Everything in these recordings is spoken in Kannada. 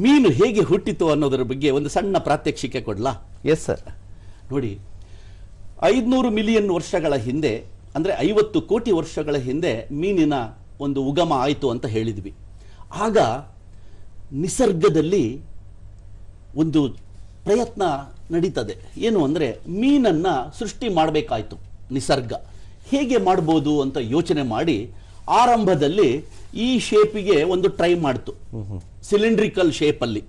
ಮೀನು ಹೇಗೆ ಹುಟ್ಟಿತು ಅನ್ನೋದರ ಬಗ್ಗೆ ಒಂದು ಸಣ್ಣ ಪ್ರಾತ್ಯಕ್ಷಿಕೆ ಕೊಡ್ಲಾ? ಎಸ್ ಸರ್ ನೋಡಿ ಐದುನೂರು ಮಿಲಿಯನ್ ವರ್ಷಗಳ ಹಿಂದೆ ಅಂದರೆ ಐವತ್ತು ಕೋಟಿ ವರ್ಷಗಳ ಹಿಂದೆ ಮೀನಿನ ಒಂದು ಉಗಮ ಆಯಿತು ಅಂತ ಹೇಳಿದ್ವಿ. ಆಗ ನಿಸರ್ಗದಲ್ಲಿ ಒಂದು ಪ್ರಯತ್ನ ನಡೀತದೆ. ಏನು ಅಂದರೆ ಮೀನನ್ನು ಸೃಷ್ಟಿ ಮಾಡಬೇಕಾಯಿತು ನಿಸರ್ಗ. ಹೇಗೆ ಮಾಡ್ಬೋದು ಅಂತ ಯೋಚನೆ ಮಾಡಿ ಆರಂಭದಲ್ಲಿ ಈ ಶೇಪಿಗೆ ಒಂದು ಟ್ರೈ ಮಾಡ್ತು. ಸಿಲಿಂಡ್ರಿಕಲ್ ಶೇಪಲ್ಲಿ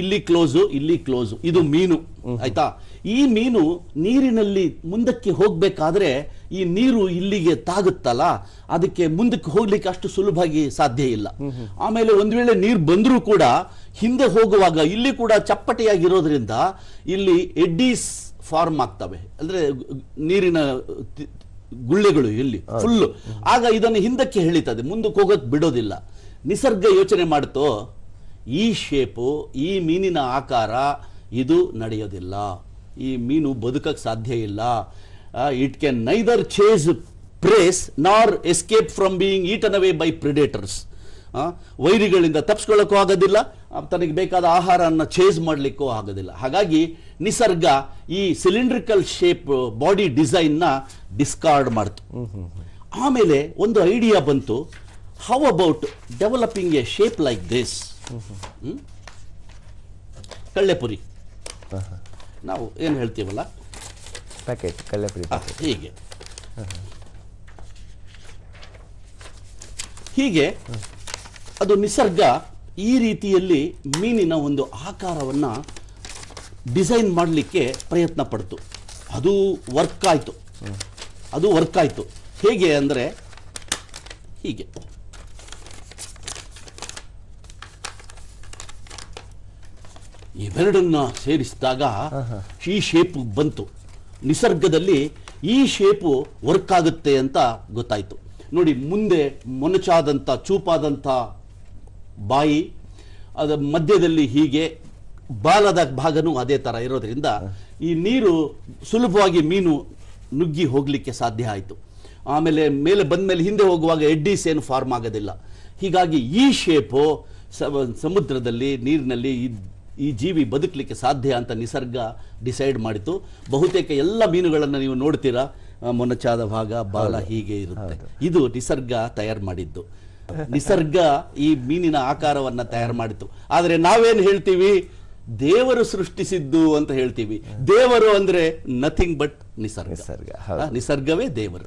ಇಲ್ಲಿ ಕ್ಲೋಸು ಇಲ್ಲಿ ಕ್ಲೋಸು ಇದು ಮೀನು. ಆಯ್ತಾ? ಈ ಮೀನು ನೀರಿನಲ್ಲಿ ಮುಂದಕ್ಕೆ ಹೋಗ್ಬೇಕಾದ್ರೆ ಈ ನೀರು ಇಲ್ಲಿಗೆ ತಾಗುತ್ತಲ್ಲ? ಅದಕ್ಕೆ ಮುಂದಕ್ಕೆ ಹೋಗ್ಲಿಕ್ಕೆ ಅಷ್ಟು ಸುಲಭವಾಗಿ ಸಾಧ್ಯ ಇಲ್ಲ. ಆಮೇಲೆ ಒಂದ್ ವೇಳೆ ನೀರು ಬಂದರೂ ಕೂಡ ಹಿಂದೆ ಹೋಗುವಾಗ ಇಲ್ಲಿ ಕೂಡ ಚಪ್ಪಟೆಯಾಗಿರೋದ್ರಿಂದ ಇಲ್ಲಿ ಎಡ್ಡೀಸ್ ಫಾರ್ಮ್ ಆಗ್ತವೆ. ಅಂದ್ರೆ ನೀರಿನ ಗುಳ್ಳೆಗಳು ಇಲ್ಲಿ ಫುಲ್ ಆಗ ಇದನ್ನು ಹಿಂದಕ್ಕೆ ಹೇಳಿತದೆ ಮುಂದಕ್ಕೆ ಹೋಗೋಕ್ ಬಿಡೋದಿಲ್ಲ. ನಿಸರ್ಗ ಯೋಚನೆ ಮಾಡ್ತೋ ಈ ಶೇಪು ಈ ಮೀನಿನ ಆಕಾರ ಇದು ನಡೆಯೋದಿಲ್ಲ. ಈ ಮೀನು ಬದುಕಕ್ಕೆ ಸಾಧ್ಯ ಇಲ್ಲ. It can neither chase prey nor escape from being eaten away by predators ವೈರಿಗಳಿಂದ ತಪ್ಪಿಸ್ಕೊಳ್ಳೋಕ್ಕೂ ಆಗೋದಿಲ್ಲ ತನಗೆ ಬೇಕಾದ ಆಹಾರವನ್ನು ಚೇಸ್ ಮಾಡಲಿಕ್ಕೂ ಆಗೋದಿಲ್ಲ. ಹಾಗಾಗಿ ನಿಸರ್ಗ ಈ ಸಿಲಿಂಡ್ರಿಕಲ್ ಶೇಪ್ ಬಾಡಿ ಡಿಸೈನ್ನ ಡಿಸ್ಕಾರ್ಡ್ ಮಾಡ್ತು. ಆಮೇಲೆ ಒಂದು ಐಡಿಯಾ ಬಂತು. How about developing a shape like this ಕಳ್ಳೆಪುರಿ. ನಾವು ಏನು ಹೇಳ್ತೀವಲ್ಲ? ಪ್ಯಾಕೆಟ್ ಕಳ್ಳೆಪುರಿ ಹೀಗೆ. ಹೀಗೆ ಅದು ನಿಸರ್ಗ ಈ ರೀತಿಯಲ್ಲಿ ಮೀನಿನ ಒಂದು ಆಕಾರವನ್ನು ಡಿಸೈನ್ ಮಾಡಲಿಕ್ಕೆ ಪ್ರಯತ್ನ ಪಡ್ತು. ಅದು ವರ್ಕ್ ಆಯಿತು. ಅದು ವರ್ಕ್ ಆಯಿತು. ಹೇಗೆ ಅಂದರೆ, ಹೀಗೆ. ಇವೆರಡನ್ನ ಸೇರಿಸಿದಾಗ ಈ ಶೇಪ್ ಬಂತು. ನಿಸರ್ಗದಲ್ಲಿ ಈ ಶೇಪು ವರ್ಕ್ ಆಗುತ್ತೆ ಅಂತ ಗೊತ್ತಾಯಿತು. ನೋಡಿ, ಮುಂದೆ ಮೊನಚಾದಂಥ, ಚೂಪಾದಂಥ ಬಾಯಿ ಅದರ ಮಧ್ಯದಲ್ಲಿ ಹೀಗೆ ಬಾಲದ ಭಾಗನೂ ಅದೇ ಥರ ಇರೋದ್ರಿಂದ ಈ ನೀರು ಸುಲಭವಾಗಿ ಮೀನು ನುಗ್ಗಿ ಹೋಗಲಿಕ್ಕೆ ಸಾಧ್ಯ ಆಯಿತು. ಆಮೇಲೆ ಮೇಲೆ ಬಂದಮೇಲೆ ಹಿಂದೆ ಹೋಗುವಾಗ ಎಡ್ಡೀಸ್ ಏನು ಫಾರ್ಮ್ ಆಗೋದಿಲ್ಲ. ಹೀಗಾಗಿ ಈ ಶೇಪು ಸಮುದ್ರದಲ್ಲಿ ನೀರಿನಲ್ಲಿ ಈ- ಈ ಜೀವಿ ಬದುಕಲಿಕ್ಕೆ ಸಾಧ್ಯ ಅಂತ ನಿಸರ್ಗ ಡಿಸೈಡ್ ಮಾಡಿತು. ಬಹುತೇಕ ಎಲ್ಲ ಮೀನುಗಳನ್ನು ನೀವು ನೋಡ್ತೀರಾ ಮೊನಚಾದ ಭಾಗ ಬಾಲ ಹೀಗೆ ಇರುತ್ತೆ. ಇದು ನಿಸರ್ಗ ತಯಾರು ಮಾಡಿದ್ದು. ನಿಸರ್ಗ ಈ ಮೀನಿನ ಆಕಾರವನ್ನ ತಯಾರು ಮಾಡಿತು ಆದರೆ ನಾವೇನು ಹೇಳ್ತೀವಿ? ದೇವರು ಸೃಷ್ಟಿಸಿದ್ದು ಅಂತ ಹೇಳ್ತೀವಿ. ದೇವರು ಅಂದ್ರೆ ನಥಿಂಗ್ ಬಟ್ ನಿಸರ್ಗ. ನಿಸರ್ಗವೇ ದೇವರು.